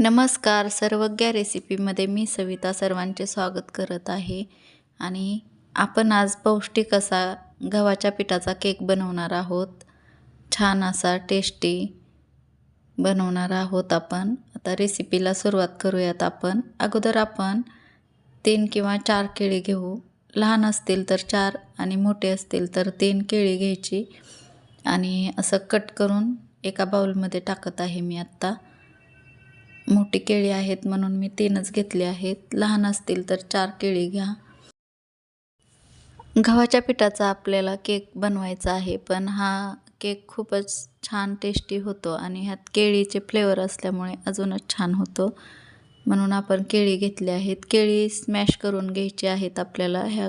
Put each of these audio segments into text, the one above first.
नमस्कार. सर्वज्ञ रेसिपीमध्ये मी सविता सर्वांचे स्वागत करत आहे. आणि आपण आज पौष्टिक असा गव्हाच्या पिठाचा केक बनवणार आहोत. छान असा टेस्टी बनवणार आहोत आपण. आता रेसिपीला सुरुवात करूयात आपण. अगोदर आपण तीन किंवा चार केळी घेऊ. लहान असतील तर चार आणि मोठे असतील तर तीन केळी घ्यायची. आणि असं कट करून एका बाउलमध्ये टाकत आहे मी आत्ता. मोठी केळी आहेत म्हणून मी तीनच घेतली आहेत. लहान असतील तर चार केळी घ्या. गव्हाच्या पिठाचा आपल्याला केक बनवायचा आहे पण हा केक खूपच छान टेस्टी होतो आणि ह्यात केळीचे फ्लेवर असल्यामुळे अजूनच छान होतो. म्हणून आपण केळी घेतली आहेत. केळी स्मॅश करून घ्यायची आहेत आपल्याला ह्या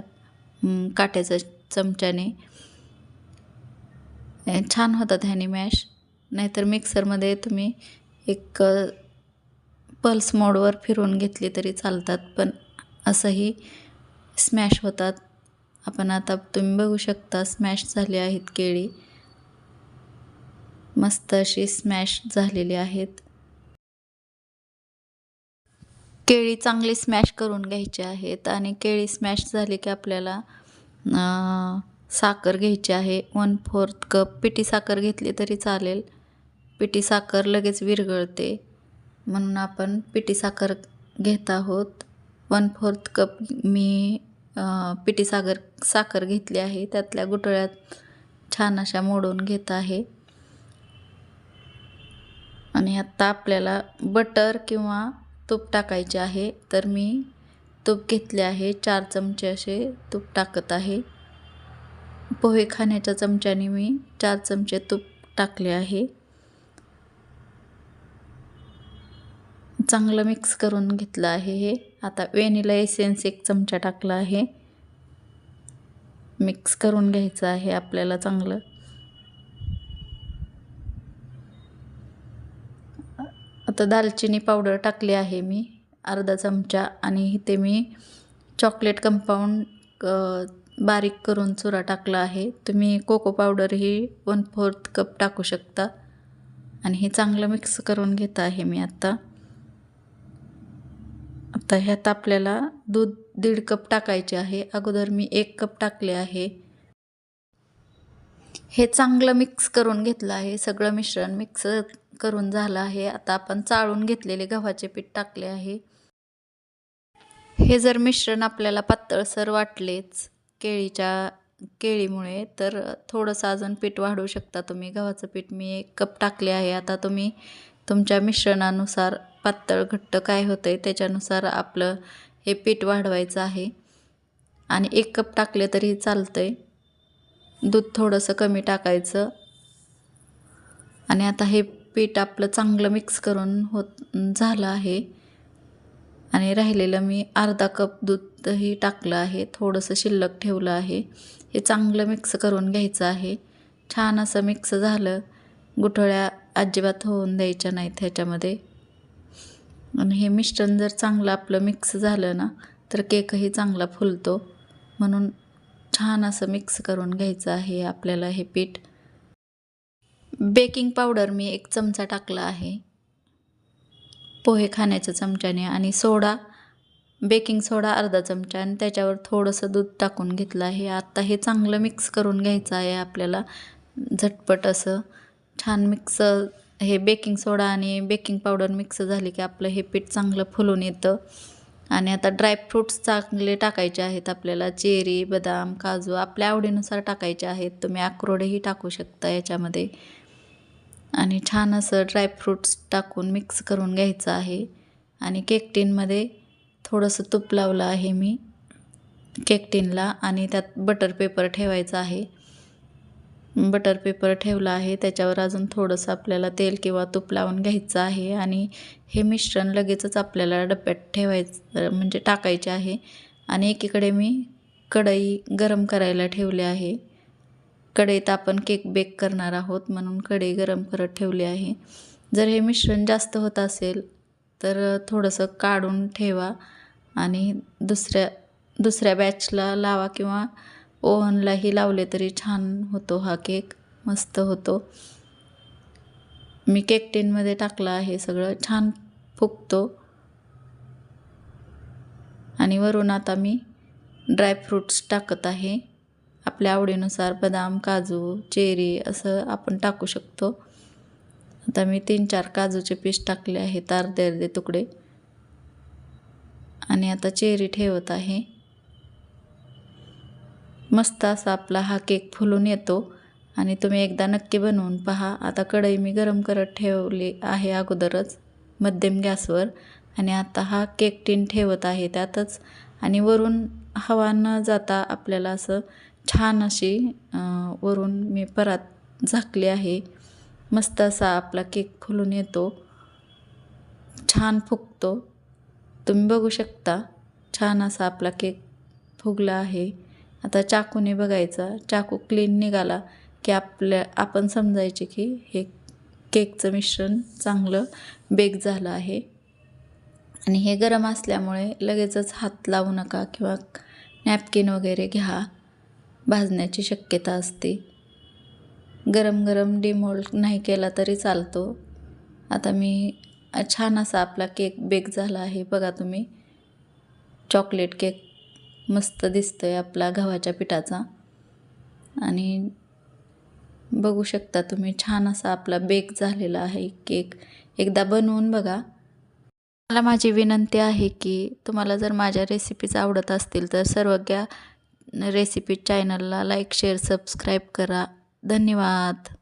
काट्याच्या चमच्याने. छान होतात ह्याने मॅश नाहीतर मिक्सरमध्ये तुम्ही एक पल्स मोडवर फिरवून घेतली तरी चालतात पण असंही स्मॅश होतात. आपण आता तुम्ही बघू शकता स्मॅश झाली आहेत केळी. मस्त अशी स्मॅश झालेली आहेत. केळी चांगली स्मॅश करून घ्यायची आहेत आणि केळी स्मॅश झाली की आपल्याला साखर घ्यायची आहे. वन फोर्थ कप पिठी साखर घेतली तरी चालेल. पिठी साखर लगेच विरघळते. म्हणून आपण पिठी साखर घेत आहोत. वन फोर्थ कप मी पिठी साखर साखर घेतली आहे. त्यातल्या गुटळ्यात छान अशा मोडून घेत आहे. आणि आत्ता आपल्याला बटर किंवा तूप टाकायचे आहे. तर मी तूप घेतले आहे. चार चमचे असे तूप टाकत आहे. पोहे खाण्याच्या चमच्याने मी चार चमचे तूप टाकले आहे. चांगलं मिक्स करून घेतलं आहे हे. आता वेनिला एसेन्स एक चमचा टाकला आहे. मिक्स करून घ्यायचं आहे आपल्याला चांगलं. आता दालचिनी पावडर टाकली आहे मी अर्धा चमचा. आणि इथे मी चॉकलेट कंपाऊंड बारीक करून चुरा टाकला आहे. तुम्ही कोको पावडर ही वन फोर्थ कप टाकू शकता. आणि हे चांगलं मिक्स करून घेत आहे मी आत्ता आता ह्यात आपल्याला दूध दीड कप टाकायचे आहे. अगोदर मी एक कप टाकले आहे. हे चांगलं मिक्स करून घेतलं आहे. सगळं मिश्रण मिक्स करून झालं आहे. आता आपण चाळून घेतलेले गव्हाचे पीठ टाकले आहे. हे जर मिश्रण आपल्याला पातळसर वाटलेच केळीच्या केळीमुळे तर थोडंसं अजून पीठ वाढवू शकता तुम्ही. गव्हाचं पीठ मी एक कप टाकले आहे. आता तुम्ही तुमच्या मिश्रणानुसार पातळ घट्ट काय होतं आहे त्याच्यानुसार आपलं हे पीठ वाढवायचं आहे. आणि एक कप टाकले तरी चालतं आहे दूध थोडंसं कमी टाकायचं. आणि आता हे पीठ आपलं चांगलं मिक्स करून होत झालं आहे. आणि राहिलेलं मी अर्धा कप दूधही टाकलं आहे. थोडंसं शिल्लक ठेवलं आहे. हे चांगलं मिक्स करून घ्यायचं आहे. छान असं मिक्स झालं. गुठळ्या अजिबात होऊन द्यायच्या नाहीत ह्याच्यामध्ये. आणि हे मिश्रण जर चांगलं आपलं मिक्स झालं ना तर केकही चांगला फुलतो. म्हणून छान असं मिक्स करून घ्यायचं आहे आपल्याला हे पीठ. बेकिंग पावडर मी एक चमचा टाकला आहे. पोहे खाण्याच्या चमच्याने आणि सोडा बेकिंग सोडा अर्धा चमचा आणि त्याच्यावर थोडंसं दूध टाकून घेतलं आहे. आत्ता हे चांगलं मिक्स करून घ्यायचं आहे आपल्याला. झटपट असं छान मिक्स हे बेकिंग सोडा आणि बेकिंग पावडर मिक्स झाली की आपलं हे पीठ चांगलं फुलून येतं. आणि आता ड्रायफ्रूट्स चांगले टाकायचे आहेत आपल्याला. चेरी बदाम काजू आपल्या आवडीनुसार टाकायचे आहेत. तुम्ही अक्रोडही टाकू शकता याच्यामध्ये. आणि छान असं ड्रायफ्रूट्स टाकून मिक्स करून घ्यायचं आहे. आणि केक टीनमध्ये थोडंसं तूप लावलं आहे मी. केक टीनला आणि त्यात बटर पेपर ठेवायचं आहे. बटर पेपर ठेवला आहे. त्याच्यावर अजून थोडंसं आपल्याला तेल किंवा तूप लावून घ्यायचं आहे आणि हे मिश्रण लगेचच आपल्याला डब्यात ठेवायचं म्हणजे टाकायचे आहे. आणि एकीकडे मी कढई गरम करायला ठेवले आहे. कढईत आपण केक बेक करणार आहोत म्हणून कढई गरम करत ठेवली आहे. जर हे मिश्रण जास्त होत असेल तर थोडंसं काढून ठेवा आणि दुसऱ्या दुसऱ्या बॅचला लावा किंवा ओव्हनलाही लावले तरी छान होतो हा केक. मस्त होतो. मी केक टीनमध्ये टाकला आहे सगळं छान फुगतो. आणि वरून आता मी ड्रायफ्रूट्स टाकत आहे. आपल्या आवडीनुसार बदाम काजू चेरी असं आपण टाकू शकतो. आता मी तीन चार काजूचे पीस टाकले आहेत अर्धे अर्धे तुकडे. आणि आता चेरी ठेवत आहे. मस्त असा आपला हा केक फुलून येतो. आणि तुम्ही एकदा नक्की बनवून पहा. आता कढई मी गरम करत ठेवली आहे अगोदरच मध्यम गॅसवर. आणि आता हा केक टीन ठेवत आहे त्यातच. आणि वरून हवा न जाता आपल्याला असं छान अशी वरून मी परात झाकली आहे. मस्त असा आपला केक फुलून येतो. छान फुगतो. तुम्ही बघू शकता छान असा आपला केक फुगला आहे. आता चाकूने बघायचा. चाकू क्लीन निघाला की आपल्या आपण समजायचे की हे केकचं मिश्रण चांगलं बेक झालं आहे. आणि हे गरम असल्यामुळे लगेचच हात लावू नका किंवा नॅपकिन वगैरे घ्या. भाजण्याची शक्यता असते. गरम गरम डिमोल्ड नाही केला तरी चालतो. आता मी छान असा आपला केक बेक झाला आहे. बघा तुम्ही. चॉकलेट केक मस्त दिसतो आहे आपला गव्हाच्या पिठाचा. आणि बघू शकता तुम्ही छान असा आपला बेक झालेला आहे केक एकदा बनवून बघा. मला माझी विनंती आहे की तुम्हाला जर माझ्या रेसिपीज आवडत असतील तर सर्वज्ञ रेसिपी चॅनलला लाईक शेअर सबस्क्राईब करा. धन्यवाद.